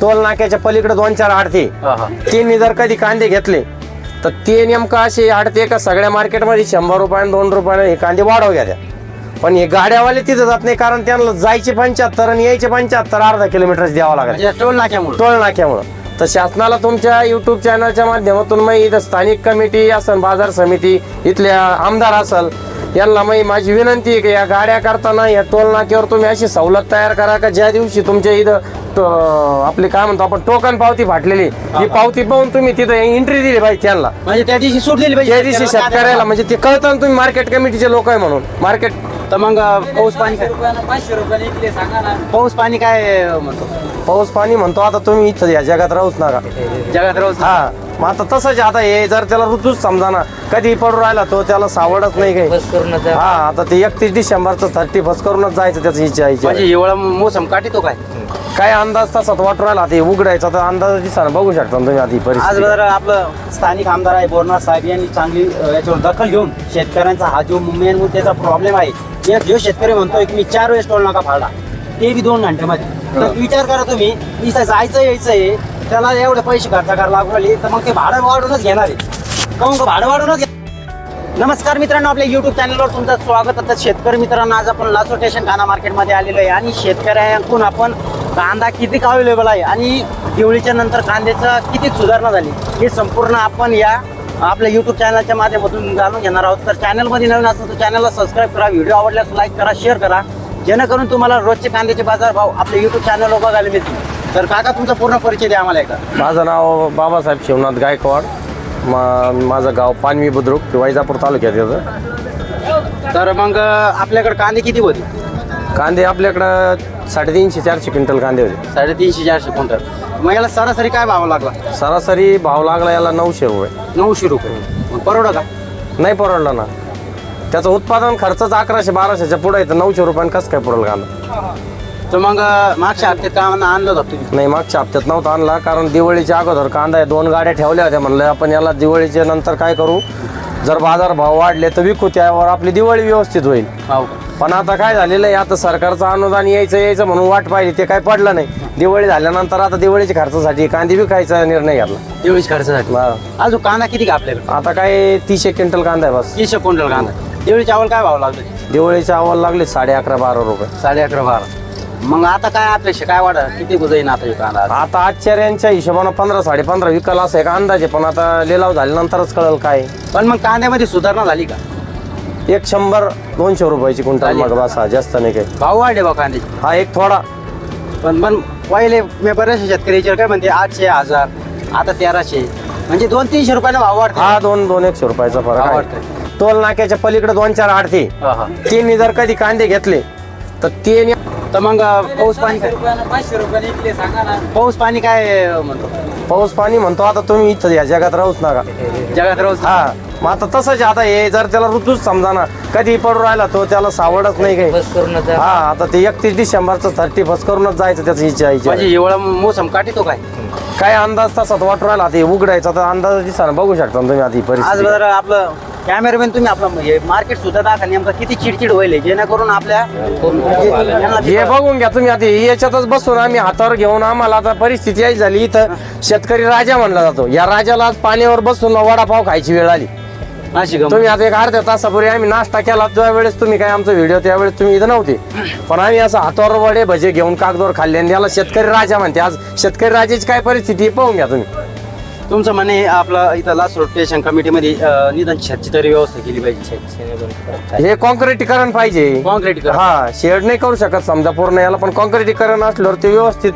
Toll नाक्याच्या पलीकडे दोन चार आडते. त्यांनी जर कधी कांदे घेतले तर ते नेमकं असे आडते का सगळ्या मार्केटमध्ये शंभर रुपयाने दोन रुपयाने हे कांदे वाढव घ्या पण हे गाड्यावाले तिथं जात नाही कारण त्यांना जायचे पंच्याहत्तर आणि यायचे पंच्याहत्तर अर्धा किलोमीटर द्यावं लागेल. म्हणजे टोल नाक्यामुळे. टोल नाक्यामुळं. तर शासनाला तुमच्या युट्यूब चॅनलच्या माध्यमातून मग इथं स्थानिक कमिटी असन बाजार समिती इथल्या आमदार असल यांना मग माझी विनंती आहे की या गाड्या करताना या टोल नाक्यावर तुम्ही अशी सवलत तयार करा का? ज्या दिवशी तुमच्या इथं तो- आपली काय म्हणतो आपण टोकन पावती फाटलेली ही पावती पाहून तुम्ही तिथं एंट्री दिली पाहिजे त्यांना. म्हणजे त्या दिवशी सूट दिली त्या दिवशी शेतकऱ्याला. म्हणजे ते कळतं ना तुम्ही मार्केट कमिटीचे लोक आहे म्हणून. मार्केट तर मग पाऊस पाणी काय? पाऊस पाणी काय म्हणतो? पाऊस पाणी म्हणतो आता तुम्ही इथं या जगात राहूच नका. जगात रोज हा. मग आता तसंच. आता हे जर त्याला ऋतूच समजा ना कधी पडू राहिला तो त्याला सावडच नाही काही. हा आता ते एकतीस डिसेंबरचं थर्टी फर्स्ट करूनच जायचं त्याची इच्छा म्हणजे एवढा मोसम काढतो काय? काय अंदाज तसाच वाटू राहिला हे उघडायचा तर अंदाज दिसा बघू शकता ना तुम्ही आधी आज परिस्थिती. जर आपलं स्थानिक आमदार आहे बोरनाथ साहेब यांनी चांगली अ, याच्यावर दखल घेऊन शेतकऱ्यांचा हा जो मेन मुद्द्याचा प्रॉब्लेम आहे एक जो शेतकरी म्हणतोय की मी चार वेळेस टोल नाका फाडला ते बी दोन घंट्यामध्ये. तर विचार करा तुम्ही इथं जायचं यायचं आहे त्याला एवढे पैसे खर्च करायला लागू राहिले तर मग ते भाडं वाढूनच घेणार आहे. काहून का भाडं वाढूनच नमस्कार मित्रांनो आपल्या युट्यूब चॅनलवर तुमचं स्वागत. आता शेतकरी मित्रांनो आज आपण लासो स्टेशन मार्केटमध्ये आलेलो आहे. आणि शेतकऱ्यांकडून आपण कांदा किती अवेलेबल आहे आणि दिवळीच्या नंतर कांद्याचं किती सुधारणा झाली हे संपूर्ण आपण या आपल्या युट्यूब चॅनलच्या माध्यमातून जाणून घेणार आहोत. तर चॅनलमध्ये नवीन असतो तर चॅनलला सबस्क्राईब करा व्हिडिओ आवडल्यास लाईक करा शेअर करा. जेणेकरून तुम्हाला रोजचे कांद्याचे बाजार भाव आपल्या युट्यूब चॅनलवर बघायला मिळतील. तर काका तुमचा पूर्ण परिचय द्या आम्हाला एकदा. माझं नाव बाबासाहेब शिवनाथ गायकवाड. मा- माझं गाव पानवी बुद्रुक वैजापूर तालुक्यात येतं. तर मग आपल्याकडे कांदे किती होते? कांदे आपल्याकडं साडेतीनशे चारशे क्विंटल कांदे होते. साडेतीनशे चारशे क्विंटल. मग याला सरासरी काय भाव लागला? सरासरी भाव लागला याला नऊशे रुपये. नऊशे रुपये. मग परवडा का? नाही परवडला ना. त्याचं उत्पादन खर्चच अकराशे बाराशेच्या पुढे तर नऊशे रुपयानं कसं काय पुरेल कांदा तर मग मागच्या हप्त्यात काय आणलं होतं तुम्ही? नाही मागच्या हप्त्यात नव्हता आणला कारण दिवाळीच्या अगोदर कांदा आहे दोन गाड्या ठेवल्या होत्या म्हणलं आपण याला दिवाळीच्या नंतर काय करू? जर बाजार भाव वाढले तर विकू त्यावर आपली दिवाळी व्यवस्थित होईल. हो. पण आता काय झालेलं आहे आता सरकारचं अनुदान यायचं यायचं म्हणून वाट पाहिली ते काय पडलं नाही. दिवाळी झाल्यानंतर आता दिवाळीच्या खर्चासाठी कांदे विकायचा निर्णय घेतला. तेवीस खर्चासाठी? हा. अजून कांदा किती का आपल्याकडे? आता काय तीसशे क्विंटल कांदा आहे बस. तीसशे क्विंटल कांदा. तेवढी चावल काय भाव लागतो दिवाळीच्या अव्वल लागले साडे अकरा बारा रुपये. साडे अकरा बारा. मग आता काय अपेक्षा काय वाढ किती जाईन आता हे कांदा आता आश्चर्यांच्या हिशोबानं पंधरा साडे पंधरा विकल असं एक अंदाज आहे पण आता लिलाव झाल्यानंतरच कळेल काय. पण मग कांद्यामध्ये सुधारणा झाली का? एक शंभर दोनशे रुपयाची क्विंटल झाली. मग बसा जास्त नाही काही. भाव वाढले बा कांद्याचे हा एक थोडा. पण पण पहिले मी शेतकरी विचार काय म्हणते आठशे हजार आता तेराशे. म्हणजे दोन तीनशे रुपयाने भाव वाढते हा दोन दोन एकशे रुपयाचा फरक आहे. टोल नाक्याच्या पलीकडे दोन चार आडते. हा, हा. त्यांनी जर कधी कांदे घेतले तर ते ने- तर मग पाऊस पाणी काय? पाऊस पाणी काय म्हणतो? पाऊस पाणी म्हणतो आता तुम्ही इथं या जगात राहूच नका. जगात रोज हा मग आता तसंच. आता हे जर त्याला ऋतूच समजा ना कधी पडू राहिला तो त्याला सावडच नाही काही. हा आता ते एकतीस डिसेंबरचं थर्टी फर्स्ट करूनच जायचं त्याची इच्छा आहे म्हणजे एवढा मोसम काढतो काय? काय अंदाज तसाच वाटू राहिला आता हे उघडायचा तर अंदाज दिसा बघू शकता ना तुम्ही आधी आज परिस्थिती. जर आपलं कॅमेरामॅन तुम्ही आपलं म्हणजे मार्केट सुद्धा दाखवा नेमकं किती चिडचिड होईल जेणेकरून आपल्या यांना हे बघून घ्या तुम्ही आता याच्यातच बसून आम्ही हातावर घेऊन आम्हाला आता परिस्थिती यायची झाली. इथं शेतकरी राजा म्हणला जातो. या राजाला आज पाण्यावर बसून वडापाव खायची वेळ आली. अशी गंमत. तुम्ही आता एक अर्ध्या तासापूर्वी आम्ही नाश्ता केला. त्यावेळेस तुम्ही काय आमचा व्हिडिओ त्यावेळेस तुम्ही इथं नव्हते. पण आम्ही असं हातावर वडे भजे घेऊन कागदवर खाल्ले आणि याला शेतकरी राजा म्हणते. आज शेतकरी राजाची काय परिस्थिती आहे पाहून घ्या तुम्ही. तुमचं म्हणे आपलं इथं लास्ट रोटेशन कमिटीमध्ये अं, निदान छतची तरी व्यवस्था केली पाहिजे. हे कॉन्क्रिटीकरण पाहिजे. कॉन्क्रीट हा शेड नाही करू शकत समजा पूर्ण याला पण कॉन्क्रिटीकरण असल्यावर ते व्यवस्थित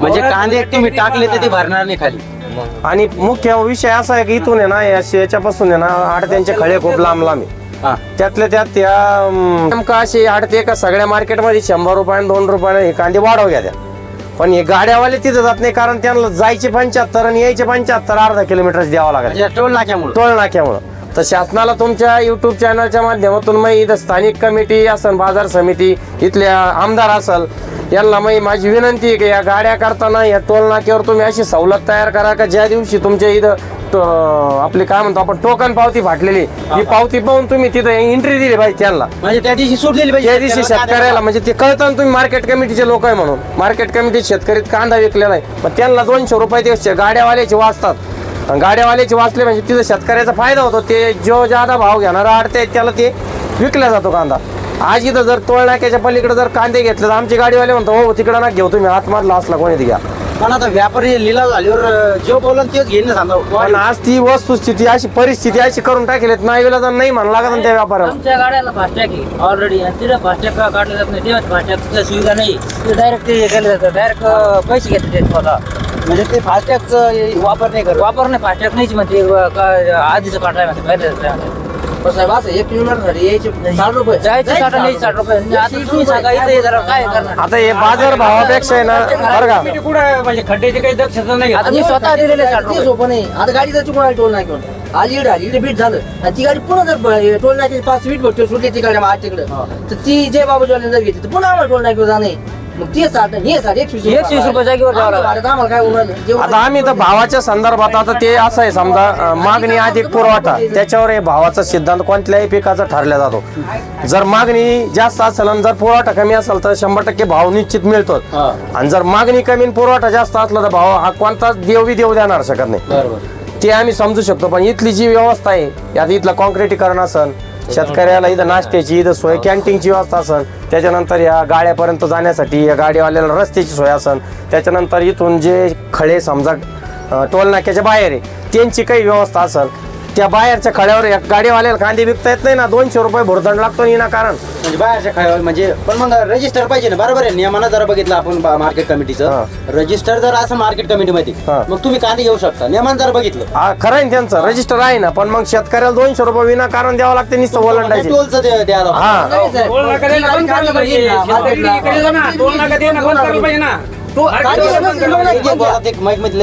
म्हणजे कांदे तुम्ही टाकले तर ते भरणार नाही खाली. आणि मुख्य विषय असा आहे की इथून आहे ना या याच्यापासून आहे ना आडत्यांचे खळे खूप लांब लांब आहे. हा. त्यातल्या त्यात त्या अं, नेमकं असे आडते का सगळ्या मार्केटमध्ये शंभर रुपयाने दोन रुपयाने हे कांदे वाढव घ्या त्या. पण हे गाड्यावाले तिथं जात नाही कारण त्यांना जायचे पंच्याहत्तर आणि यायचे पंच्याहत्तर अर्धा किलोमीटर द्यावं लागेल. म्हणजे टोल नाक्यामुळे. टोल नाक्यामुळं. तर शासनाला तुमच्या युट्यूब चॅनलच्या माध्यमातून मग इथं स्थानिक कमिटी असन बाजार समिती इथल्या आमदार असल यांना मग माझी विनंती आहे की या गाड्या करताना या टोल नाक्यावर तुम्ही अशी सवलत तयार करा का ज्या दिवशी तुमच्या इथं आपली काय म्हणतो आपण टोकन पावती फाटलेली. ही पावती पाहून तुम्ही तिथं एंट्री दिली पाहिजे त्यांना. म्हणजे त्या दिवशी सूट दिली पाहिजे त्या दिवशी शेतकऱ्याला म्हणजे ते कळतं तुम्ही मार्केट कमिटीचे लोक आहे म्हणून. मार्केट कमिटी शेतकरी कांदा विकलेला आहे. मग त्यांना दोनशे रुपये ते गाड्यावाल्याचे वाचतात. गाड्यावाल्याचे वाचले म्हणजे तिथं शेतकऱ्याचा फायदा होतो. ते जो जादा भाव घेणारा अडते त्याला ते विकला जातो कांदा. आज इथं जर टोल नाक्याच्या पलीकडे जर कांदे घेतले तर आमचे गाडीवाले म्हणतो हो तिकडं ना घेऊ तुम्ही आतमधला असला कोणी घ्या. पण आता व्यापारी लिलाव झाल्यावर जो बोलन तेच घेईन ना पण आज ती वस्तुस्थिती अशी परिस्थिती अशी करून टाकलेत नाही तर नाही म्हणला का त्या व्यापाऱ्याला. आमच्या गाड्याला फास्टॅग आहे ऑलरेडी आणि तिथे फास्टॅग काढलं जात नाही तेव्हा फास्टॅगची सुविधा नाही. ते डायरेक्ट ते केलं जातं डायरेक्ट पैसे घेतात ते स्वतः. म्हणजे ते फास्टॅगचा वापर नाही करत. वापर नाही फास्टॅग नाहीच म्हणते का- आधीचं काढाय म्हणते पहिल्याच म्हणते. साहेब असं एक किलोमीटर यायचे साठ रुपये. जायचं साठ नाही साठ रुपये. आणि आता तुम्ही सांगा इथे हे जरा काय करणार? आता हे बाजार भावापेक्षा आहे ना बरं का? कुठं म्हणजे खड्ड्याची काही दक्षता नाही आता मी स्वतः दिलेले साठ रुपये. सोपं नाही. आता गाडी जायची कोणाला टोल नाही घेऊन. आली इकडे आली इकडे बीट झालं. आणि ती गाडी पुन्हा जर टोल नाही पाच स्वीट भेटतो सुटी ती गाडी आज तिकडे. तर ती जे बाबूजी जर घेतली तर पुन्हा आम्हाला टोल नाही घेऊन जाणे. मग ते साठ आणि हे साठ एकशे एकशे वीस रुपये जागेवर द्यावं लागलं. आम्हाला आम्हाला काय उरलं जेवढं- आता आम्ही तर भावाच्या संदर्भात आता ते असं आहे समजा अं, मागणी अधिक पुरवठा त्याच्यावर हे भावाचा सिद्धांत कोणत्याही पिकाचा ठरला जातो. जर मागणी जास्त असेल आणि जर पुरवठा कमी असेल तर शंभर टक्के भाव निश्चित मिळतो हा. आणि जर मागणी कमी आणि पुरवठा जास्त असला तर भाव हा कोणताच देवबी देऊ देणार शकत नाही. बरोबर. ते आम्ही समजू शकतो पण इथली जी व्यवस्था आहे यात इथलं कॉन्क्रिटीकरण असन शेतकऱ्याला इथं नाश्त्याची इथं सोय कॅन्टीनची व्यवस्था असन त्याच्यानंतर या गाड्यापर्यंत जाण्यासाठी या गाडीवाल्याला रस्त्याची सोय असन त्याच्यानंतर इथून जे खळे समजा टोलनाक्याच्या टोल नाक्याच्या बाहेर आहे त्यांची काही व्यवस्था असेल त्या बाहेरच्या खड्यावर या गाडीवाल्याला कांदे विकता येत नाही ना दोनशे रुपये भुर्दंड लागतो ना कारण. म्हणजे बाहेरच्या खायवर म्हणजे पण मग रजिस्टर पाहिजे ना बरोबर आहे नियमानं जर बघितलं आपण मार्केट कमिटीचं हा. रजिस्टर जर असं मार्केट कमिटीमध्ये हा. मग तुम्ही कांदे घेऊ शकता नियमानं जर बघितलं. हा खरं आहे ना त्यांचं रजिस्टर आहे ना पण मग शेतकऱ्याला दोनशे रुपये विना कारण द्यावं लागते नुसतं ओलांडायचे. टोलचं ते द्यायला हा पाहिजे ना, मार्केटला. बंद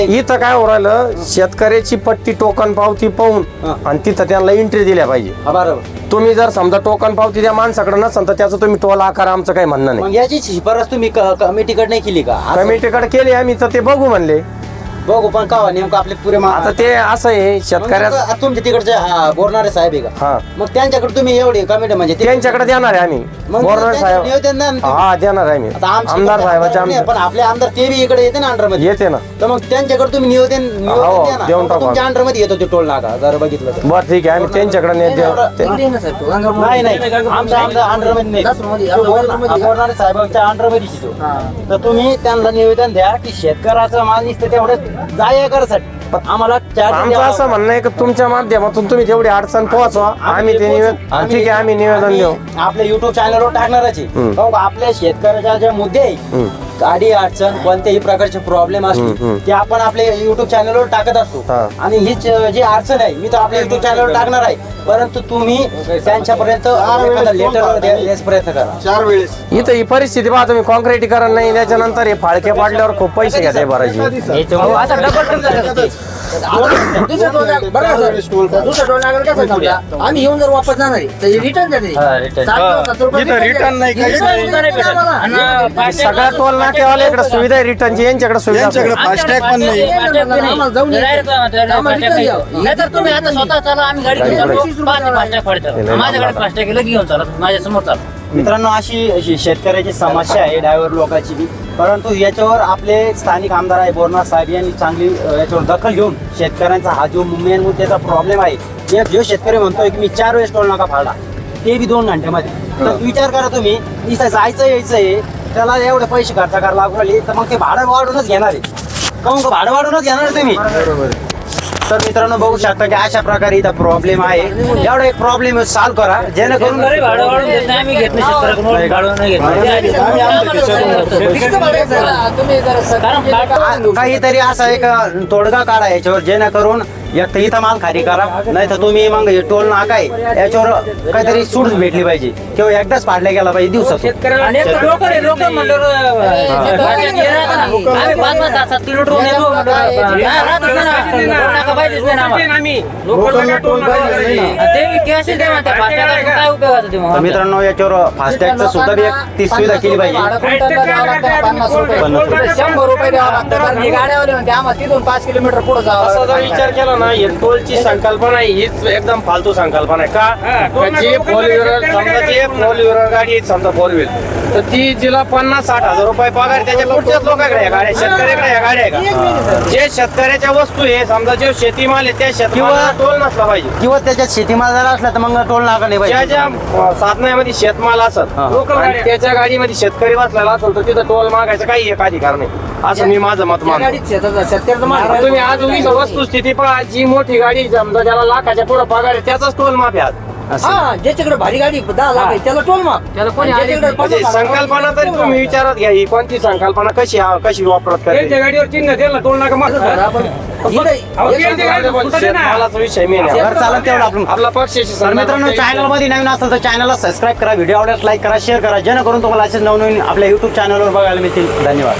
इथं काय हो राहिलं? शेतकऱ्याची पट्टी टोकन पावती पाहून. आणि तिथं त्यांना एंट्री दिल्या पाहिजे. बरोबर. तुम्ही जर समजा टोकन पावती त्या माणसाकडे नसेल तर त्याचं तुम्ही टोल आकार आमचं काही म्हणणं नाही. याची शिफारस तुम्ही कमिटीकडे नाही केली का? कमिटीकडे केली आम्ही तर ते बघू म्हणले. बघू पण का नेमकं आपले पुरे मा- आता ते असं आहे मग शेतकऱ्या नेमकं आता तुमच्या तिकडचे हा, बोरणारे साहेब आहे का हा मग त्यांच्याकडे तुम्ही एवढे कमिटी म्हणजे ते- त्यांच्याकडे देणार आहे आम्ही मग बोरणार त्यांच्याकडे साहेब निवेदन द्या ना तुम्ही. हा देणार आहे आम्ही आता आमदार पण साहेबाचे नाही, आमदार पण आपले आमदार ते बी इकडे येते ना अंडरमध्ये येते ना तर मग त्यांच्याकडे तुम्ही निवेदन निवेदन हो, द्या. देऊन टाकू. तुमच्या अंडरमध्ये येतो ते टोल नाका जर बघितलं तर बरं ठीक आहे आम्ही त्यांच्याकडे ने- दे- ते- इंडियन आहे साहेब तो, गंगापूर. नाही नाही आमच्या आमच्या अंडरमध्ये नाही तो बोलणार-. हा, बोलणारे साहेबांच्या अंडरमध्ये. तर तुम्ही त्यांना निवेदन द्या की शेतकऱ्याचं माल निसतं तेवढं जाय करसाठी पण आम्हाला आमचं असं म्हणणं आहे की तुमच्या माध्यमातून तुम्ही तेवढी अडचण पोहोचवा आम्ही ते निवेदन ठीक आहे आम्ही निवेदन देऊ. आपल्या युट्यूब चॅनलवर टाकणारच आहे. आपल्या शेतकऱ्याच्या ज्या मुद्दे आहे. गाडी अडचण कोणत्याही प्रकारचे प्रॉब्लेम. असतील ते आपण आपल्या युट्यूब चॅनलवर टाकत असतो. हा. आणि हीच अं, जी अडचण आहे मी तर आपल्या युट्यूब चॅनलवर टाकणार आहे. परंतु तुम्ही त्यांच्यापर्यंत लेटर द्यायचा प्रयत्न करा. इथं ही परिस्थिती पहा तुम्ही कॉन्क्रिटीकरण नाही त्याच्यानंतर हे फाळके पाडल्यावर खूप पैसे घेते भरायचे आता डबल. दुसऱ्या टोल नाका- बरं का सर? दुसऱ्या टोल नाक्यावर कसं समजा, आम्ही येऊन जर वापस जाणार आहे, तर रिटर्न देते हा, return. इथं return नाही, काहीच नाही. सगळ्या टोल नाक्यावाल्याकडे सुविधा आहे रिटर्नची यांच्याकडे सुविधा यांच्याकडे नाही. फास्टॅग पण नाही. नाहीतर तुम्ही आता स्वतः चला आम्ही गाडी घेऊन फाडतो माझ्याकडे फास्टॅग आहे, लगेच घेऊन चला माझ्यासमोर चाला. मित्रांनो अशी अशी शेतकऱ्याची समस्या आहे ड्रायव्हर लोकांची बी. परंतु याच्यावर आपले स्थानिक आमदार आहे बोरनाथ साहेब यांनी चांगली याच्यावर दखल घेऊन शेतकऱ्यांचा हा जो मेन मुद्द्याचा प्रॉब्लेम आहे जो शेतकरी म्हणतोय की मी चार वेळेस टोल नाका फाडला ते बी दोन घंट्यामध्ये. तर विचार करा तुम्ही इथं जायचं यायचं आहे त्याला एवढे पैसे खर्च करायला लागू राहिले तर मग ते भाडं वाढूनच घेणार आहे. का भाडं वाढूनच घेणार तुम्ही? तर मित्रांनो बघू शकता की अशा प्रकारे इथं प्रॉब्लेम आहे. एवढा एक प्रॉब्लेम सॉल्व्ह करा. जेणेकरून काहीतरी असा एक तोडगा काढा याच्यावर जेणेकरून एक तर इथं माल खाली करा नाही तर तुम्ही मग हे टोल नाका आहे याच्यावर काहीतरी सूट भेटली पाहिजे. किंवा एकदाच पाडल्या गेला पाहिजे दिवसात तर काय मित्रांनो याच्यावर फास्टॅगचं सुद्धा बी एक ती सुविधा केली पाहिजे? पन्नास रुपये. शंभर रुपये द्यावं लागतं कारण हे गाड्यावाले म्हणते आम्हाला तिथून पाच किलोमीटर पुढे असा जावं जर विचार केला ना ना हे टोलची संकल्पना आहे, हीच एकदम फालतू संकल्पना आहे. का? जी फोर व्हीलर समजा जी फोर व्हीलर गाडी समजा फोर व्हीलर तर ती जिला पन्नास साठ हजार रुपये पगार त्याच्या कुठच्याच लोकांकडे या गाड्या. शेतकऱ्याकडे या गाड्या. आहे का जे शेतकऱ्याच्या वस्तू आहे समजा जे शेतीमाल आहे त्या शेतमालाला टोल नसला पाहिजे. किंवा त्याच्यात शेतीमाल जर असला तर मग टोल नाका नाही ज्या ज्या पाहिजे अं, साधनामध्ये शेतमाल असत हा. लोकल आणि. त्याच्या गाडीमध्ये शेतकरी बसलेला असेल तर तिथं टोल मागायचं काही एक अधिकार नाही. असं मी माझं मत मानतो. आता तुम्ही आज उगीच वस्तुस्थिती पहा. जी मोठी गाडी समजा ज्याला लाखाच्या पुढे पगार आहे त्याचाच टोल माफ आहे आज. हा ज्याच्याकडे भारी गाडी दहा लाख आहे त्याला टोल त्याला कोणी आणि आले ज्याच्याकडे म्हणजे पन्नास लाख आहे, संकल्पना तरी टोल तुम्ही. विचारात घ्या ही कोणती संकल्पना कशी कशी वापरत त्यांच्या गाडीवर चिन्ह असं झालं इथं- ना. शेतमालाचा विषय मेन आहे. बरं चालेल तेवढं आपण आपला. पक्षाशी तर मित्रांनो चॅनलमध्ये नवीन असेल तर चॅनलला सबस्क्राईब करा व्हिडिओ आवडल्यास लाईक करा शेअर करा. जेणेकरून तुम्हाला असेच नवनवीन आपल्या युट्यूब चॅनलवर बघायला मिळतील. धन्यवाद.